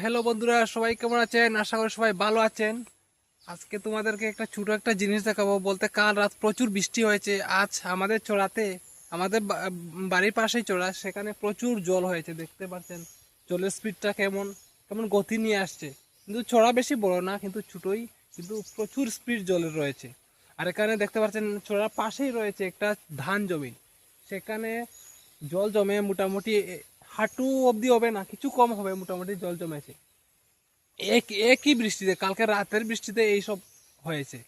Hello বন্ধুরা, সবাই কেমন আছেন? আশা করি সবাই ভালো আছেন। আজকে তোমাদেরকে একটা ছোট একটা জিনিস দেখাবো। বলতে কাল রাত প্রচুর বৃষ্টি হয়েছে। আজ আমাদের চড়াতে, আমাদের বাড়ির পাশেই চড়া, সেখানে প্রচুর জল হয়েছে, দেখতে পাচ্ছেন। জলের স্পিডটা কেমন কেমন গতি নিয়ে আসছে। কিন্তু ছড়া বেশি বড় না, কিন্তু ছোটোই, কিন্তু প্রচুর স্পিড জলের রয়েছে। আর এখানে দেখতে পাচ্ছেন ছড়ার পাশেই রয়েছে একটা ধান জমি। সেখানে জল জমে মোটামুটি হাঁটু অবধি হবে না, কিছু কম হবে মোটামুটি জল জমেছে। এক, একই বৃষ্টিতে, কালকে রাতের বৃষ্টিতে এইসব হয়েছে।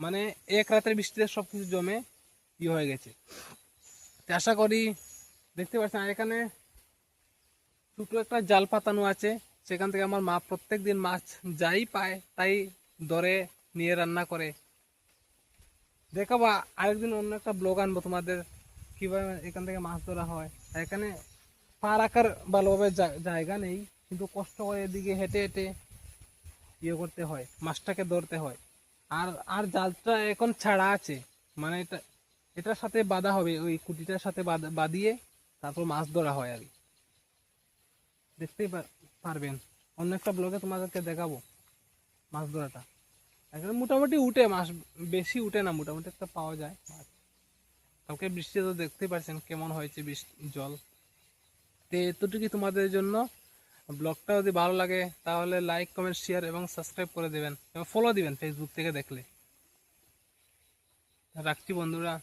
মানে এক রাতের বৃষ্টিতে সব কিছু জমে ই হয়ে গেছে। আশা করি দেখতে পাচ্ছেন, আর এখানে ছোটো একটা জাল পাতানো আছে। সেখান থেকে আমার মা প্রত্যেক দিন মাছ যাই পায়, তাই ধরে নিয়ে রান্না করে। দেখাবো, আরেকদিন অন্য একটা ব্লগ আনব তোমাদের, কীভাবে এখান থেকে মাছ ধরা হয়। এখানে পা রাখার ভালোভাবে জায়গা নেই, কিন্তু কষ্ট করে এদিকে হেঁটে হেঁটে ইয়ে করতে হয়, মাছটাকে ধরতে হয়। আর আর জালটা এখন ছাড়া আছে মানে এটা, এটার সাথে বাঁধা হবে, ওই কুটিটার সাথে বাঁধা- বাঁধিয়ে তারপর মাছ ধরা হয় আর দেখতেই পারবেন। অন্য একটা ব্লগে তোমাদেরকে দেখাবো মাছ ধরাটা। এখানে মোটামুটি উঠে, মাছ বেশি উঠে না, মোটামুটি একটা পাওয়া যায়। মাছ কালকে বৃষ্টি তো দেখতেই পাচ্ছেন কেমন হয়েছে বৃষ্টি, জল। তো এতটুকুই তোমাদের জন্য। ব্লগটা যদি ভালো লাগে, তাহলে লাইক কমেন্ট শেয়ার এবং সাবস্ক্রাইব করে দেবেন। এবং ফলো দিবেন ফেসবুক থেকে দেখলে। রাখছি বন্ধুরা।